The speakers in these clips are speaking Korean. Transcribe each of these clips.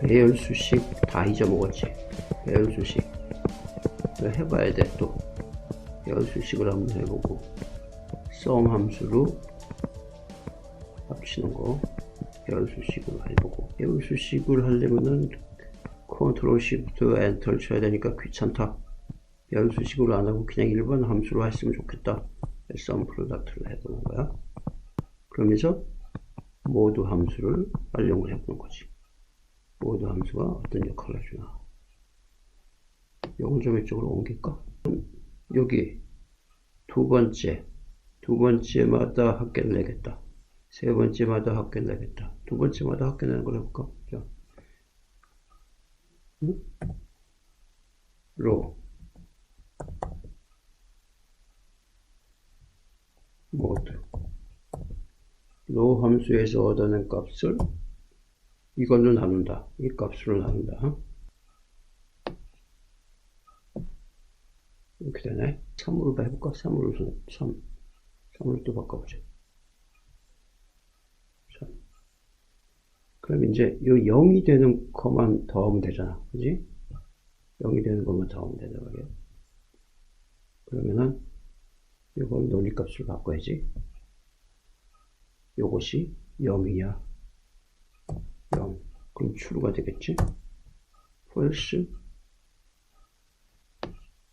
배열 수식 다 잊어먹었지. 배열 수식. 이거 해봐야 돼, 또. 배열 수식을 한번 해보고. 썸 함수로 합치는 거. 배열 수식으로 해보고. 배열 수식을 하려면은 컨트롤 시프트 엔터를 쳐야 되니까 귀찮다. 배열 수식으로 안 하고 그냥 일반 함수로 했으면 좋겠다. 썸 프로덕트를 해보는 거야. 그러면서 모드 함수를 활용을 해보는 거지. 모드 함수가 어떤 역할을 해주나. 좀 이쪽으로 옮길까? 여기 두 번째, 두 번째마다 합계를 내겠다. 세 번째마다 합계를 내겠다. 두 번째마다 합계 내는 걸 해볼까? 자. 응? 로 모드 로 함수에서 얻어낸 값을 이걸로 나눈다. 이 값으로 나눈다. 이렇게 되네. 3으로 해볼까? 3으로 3. 3으로 또 바꿔보자. 3. 그럼 이제 이 0이 되는 것만 더하면 되잖아. 그지? 0이 되는 것만 더하면 되단 말이야. 그러면은 이걸 논리값을 바꿔야지. 요것이 0이야. 0. 그럼 true가 되겠지? false,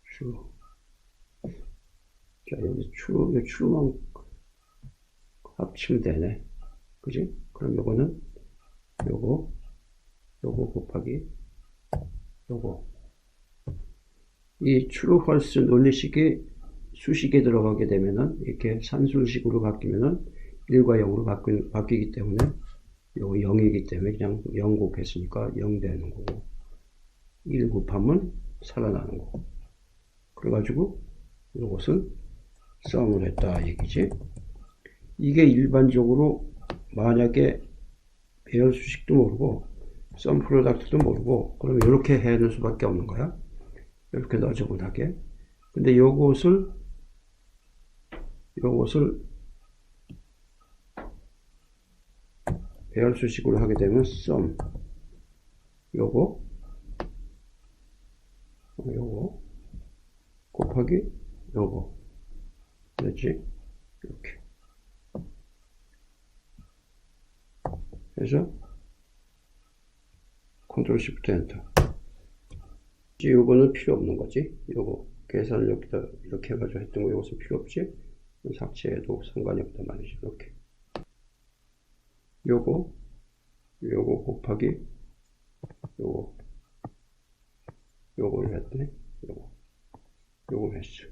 true. 자, 여기 true, 이 true만 합치면 되네. 그지? 그럼 요거는 요거, 요거 곱하기 요거. 이 true, false 논리식이 수식에 들어가게 되면은 이렇게 산술식으로 바뀌면은 1과 0으로 바뀌, 바뀌기 때문에 요거 0이기 때문에 그냥 0 곱했으니까 0 되는 거고 1 곱하면 살아나는 거고. 그래가지고 이것은 썸을 했다 얘기지. 이게 일반적으로 만약에 배열 수식도 모르고 썸 프로덕트도 모르고 그러면 이렇게 하는 수밖에 없는 거야. 이렇게 너저분하게. 근데 요것을 요것을 배열 수식으로 하게 되면 sum 요거. 어, 요거. 곱하기 요거. 됐지? 이렇게. 그래서 컨트롤 시프트 엔터. 요거는 필요 없는 거지? 요거. 계산을 여기다 이렇게 해가지고 했던 거 이것은 필요 없지? 삭제해도 상관이 없단 말이지. 이렇게 요거 요거 곱하기 요거. 요거를 했더니 요거. 요거 했어.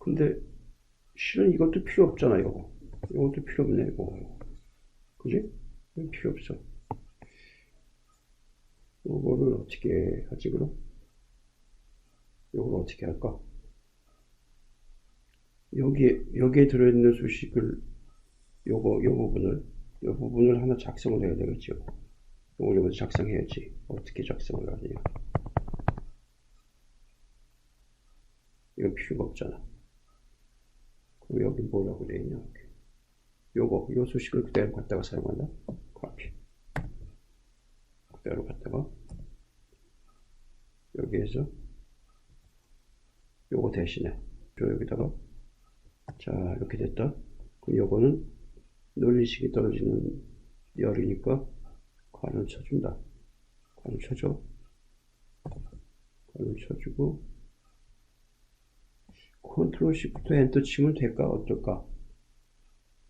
근데 실은 이것도 필요 없잖아 요거. 요것도 필요 없네 이거. 그지? 필요 없어. 요거를 어떻게 하지 그럼? 요걸 어떻게 할까? 여기 여기에 들어있는 수식을 요거 요 부분을 요 부분을 하나 작성을 해야 되겠죠. 요걸 여기서 작성해야지. 어떻게 작성을 하냐. 이건 필요가 없잖아. 그럼 여기 뭐라고 되어 있냐. 요거 요 수식을 그대로 갖다가 사용한다. 카피. 그대로 갖다가 여기에서 요거 대신에 저 여기다가 자 이렇게 됐다 그럼 요거는 논리식이 떨어지는 열이니까 관을 쳐준다 관을 쳐줘 관을 쳐주고 컨트롤 시프트 엔터 치면 될까 어떨까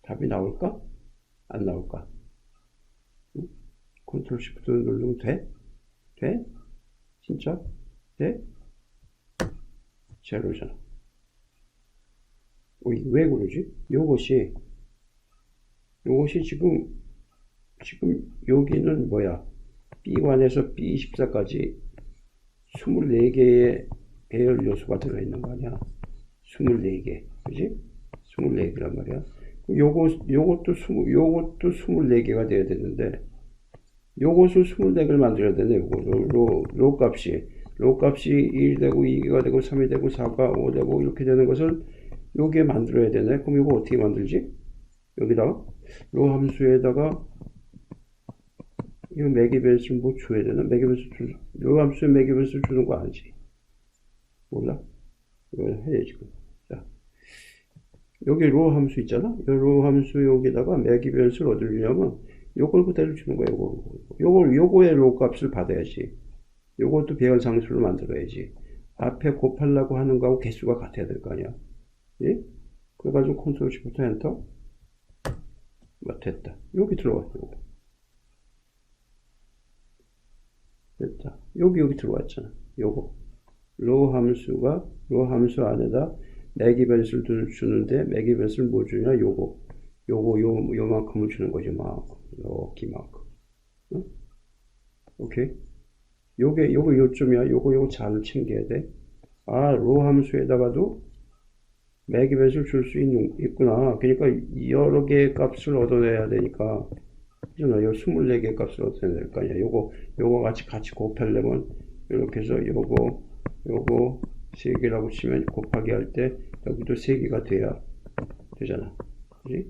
답이 나올까 안 나올까 응? 컨트롤 시프트 누르면 돼? 돼? 진짜? 돼? 제로잖아. 왜 그러지? 요것이, 요것이 지금, 지금 여기는 뭐야? B1에서 B24까지 24개의 배열 요소가 들어있는 거 아니야? 24개. 그지? 24개란 말이야. 요거, 요것도 20, 요것도 24개가 돼야 되는데, 요것을 24개를 만들어야 되네, 요거. 로, 로 값이. 로 값이 1 되고 2가 되고 3이 되고 4가 5 되고 이렇게 되는 것을 여기에 만들어야 되네. 그럼 이거 어떻게 만들지? 여기다가 로 함수에다가 이거 매기 변수를 뭐 줘야 되나? 매기 변수 주, 요 함수에 매기 변수 주는 거 아니지? 몰라? 이걸 해, 지금. 자. 여기 로 함수 있잖아? 이로 함수 여기다가 매기 변수를 어디를 주냐면, 요걸 그대로 주는 거야, 요거. 요걸, 요거의 로 값을 받아야지. 요것도 배열 상수를 만들어야지. 앞에 곱하려고 하는 거하고 개수가 같아야 될 거 아니야. 예? 그래가지고 컨트롤 시프트 엔터. 뭐, 됐다. 여기 여기. 됐다. 여기, 여기 들어왔잖아. 요거. 로 함수가, 로 함수 안에다 매기 변수를 주는데, 매기 변수를 뭐 주냐? 요거. 요거, 요, 요만큼을 주는 거지, 막. 여기만큼. 응? 오케이? 요게, 요거 요쯤이야. 요거, 요거 잘 챙겨야 돼. 아, 로 함수에다가도 매기 변수를 줄 수 있구나. 그러니까 여러 개의 값을 얻어내야 되니까. 그잖아. 요 24개의 값을 얻어내야 될거 아니야. 요거, 요거 같이 같이 곱하려면, 이렇게 해서 요거, 요거 3개라고 치면 곱하기 할 때 여기도 3개가 돼야 되잖아. 그지?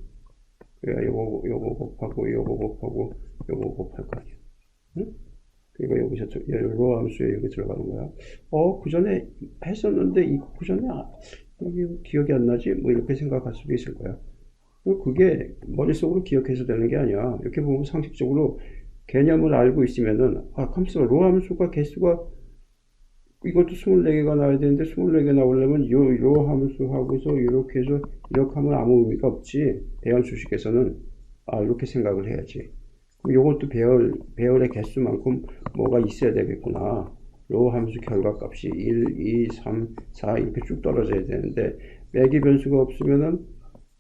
그래야 요거, 요거 곱하고, 요거 곱하고, 요거 곱할 거 아니야. 응? 그러니까 여기서 로 함수에 여기 들어가는 거야. 어, 그 전에 했었는데, 이거 그 전에 아, 여 기 기억이 안 나지? 뭐 이렇게 생각할 수도 있을 거야. 그게 머릿속으로 기억해서 되는 게 아니야. 이렇게 보면 상식적으로 개념을 알고 있으면은, 아, 컴퓨터 로 함수가 개수가 이것도 24개가 나와야 되는데 24개 나오려면 요, 요 함수하고서 이렇게 해서 이렇게 하면 아무 의미가 없지. 대한 수식에서는. 아, 이렇게 생각을 해야지. 요것도 배열, 배열의 개수만큼 뭐가 있어야 되겠구나. 로 함수 결과 값이 1, 2, 3, 4 이렇게 쭉 떨어져야 되는데 매기 변수가 없으면은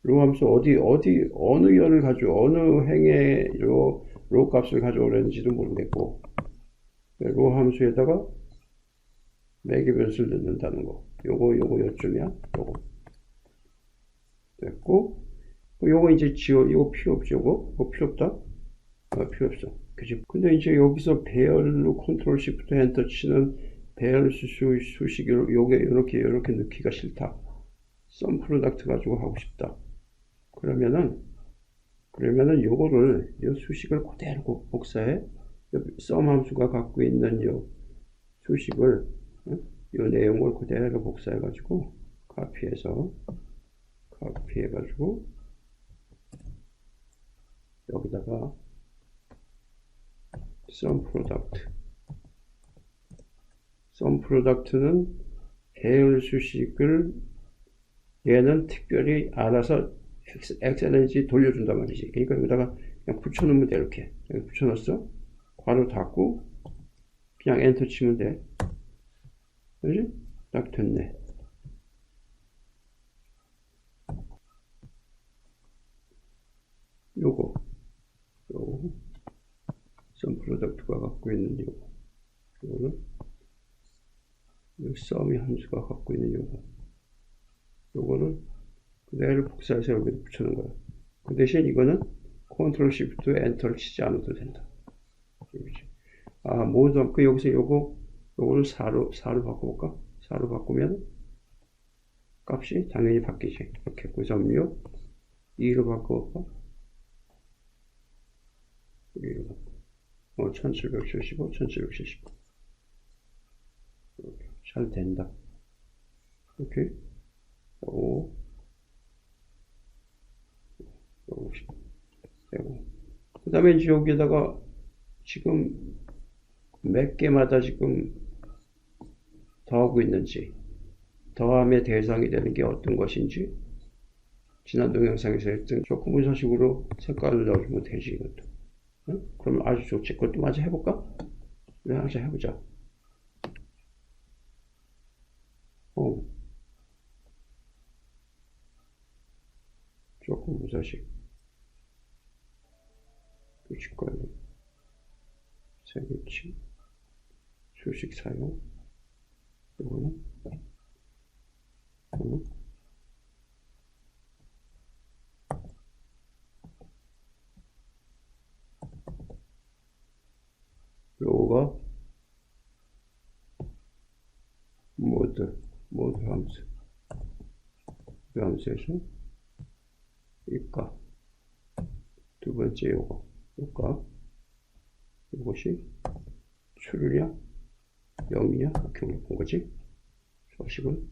로 함수 어디 어디 어느 열을 가지고 어느 행의 로, 로 값을 가져오려는지도 모르겠고 로 함수에다가 매기 변수를 넣는다는 거. 요거 요거 요쯤이야. 요거. 됐고 요거 이제 지워 요거 필요 없지 요거? 이거 필요 없다? 어, 필요 없어 그지? 근데 이제 여기서 배열로 컨트롤 시프트 엔터 치는 배열 수, 수식을 요게 이렇게 이렇게 넣기가 싫다. 썸 프로덕트 가지고 하고 싶다. 그러면은 그러면은 요거를 요 수식을 그대로 복사해 썸 함수가 갖고 있는 요 수식을 요 내용을 그대로 복사해 가지고 카피해서 카피해 가지고 여기다가 sum product. sum product는 배열 수식을 얘는 특별히 알아서 엑셀런지 돌려준단 말이지. 그러니까 여기다가 그냥 붙여놓으면 돼, 이렇게. 여기 붙여놨어. 괄호 닫고, 그냥 엔터 치면 돼. 그지? 딱 됐네. 요거. 요거. 썸 프로덕트가 갖고 있는 요거. 요거는 여기 썸이 함수가 갖고 있는 요거. 요거는 그대로 복사해서 여기다 붙여놓은 거야. 그 대신 이거는 컨트롤 시프트 엔터를 치지 않아도 된다. 아 모든 그 여기서 요거 요거를 4로 4로 바꿔볼까? 4로 바꾸면 값이 당연히 바뀌지. 이렇게 9.6 2로 바꿔볼까? 2로 바꿔 어, 1775, 1775. 이렇게. 잘 된다. 이렇게. 오. 오. 그 다음에 이제 여기에다가 지금 몇 개마다 지금 더하고 있는지, 더함의 대상이 되는 게 어떤 것인지, 지난 동영상에서 했던 조금 문서식으로 색깔을 넣어주면 되지, 이것도. 응? 그럼 아주 좋지. 그것도 마저 해볼까? 네, 하자 해보자. 어. 조금 무사식. 규칙관리. 세계치. 수식 사용. 이거는. 응? 요거가 모드, 모드 함수. 그 함수에서 이값. 두 번째 요거, 요값. 이것이 출이냐 0이냐 이렇게 본 거지 서식은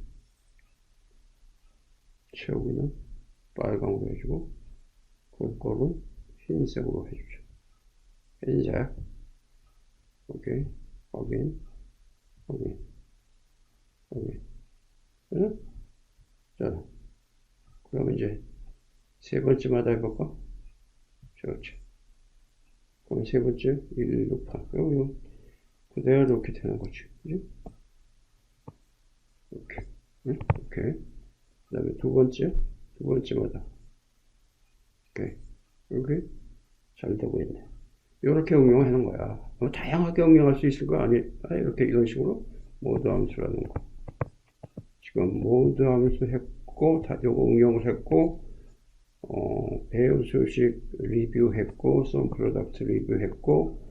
채우기는 빨강으로 해주고 그거를 흰색으로 해주죠 흰색 오케이 확인 확인 확인 응? 자 그럼 이제 세 번째마다 해볼까? 그렇지. 그럼 세 번째 1, 6, 8 여기 그대로 이렇게 되는 거지. 그지? 이렇게 응? 오케이. 그 다음에 두 번째 두 번째마다. 오케이. 이렇게 잘 되고 있네. 이렇게 응용하는 거야. 뭐 다양하게 응용할 수 있을 거 아니 아, 이렇게 이런 식으로 모드 함수라는 거 지금 모드 함수 했고 다 요거 응용을 했고 어, 배우 소식 리뷰했고 썸 프로덕트 리뷰했고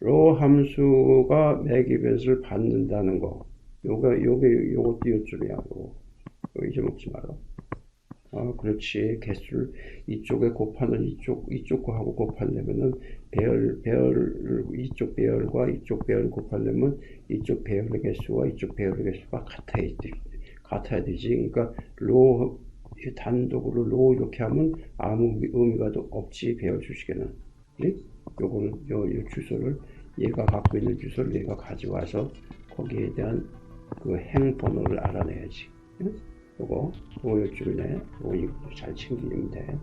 로 함수가 맥 이벤트를 받는다는 거. 요거 요게 요것도 요점이야 요거. 이거 잊어먹지 마라. 아 그렇지. 개수를 이쪽에 곱하는 이쪽 이쪽 거하고 곱하려면은 배열 배열 이쪽 배열과 이쪽 배열 곱하려면 이쪽 배열의 개수와 이쪽 배열의 개수가 같아야 돼 같아야 되지 그러니까 로이 단독으로 로 이렇게 하면 아무 의미가 도 없지 주식에는 그지? 요거는 요, 요 주소를 얘가 갖고 있는 주소를 얘가 가져와서 거기에 대한 그 행 번호를 알아내야지 응? 요거 요거 요쯤이네 요거 잘 챙기면 돼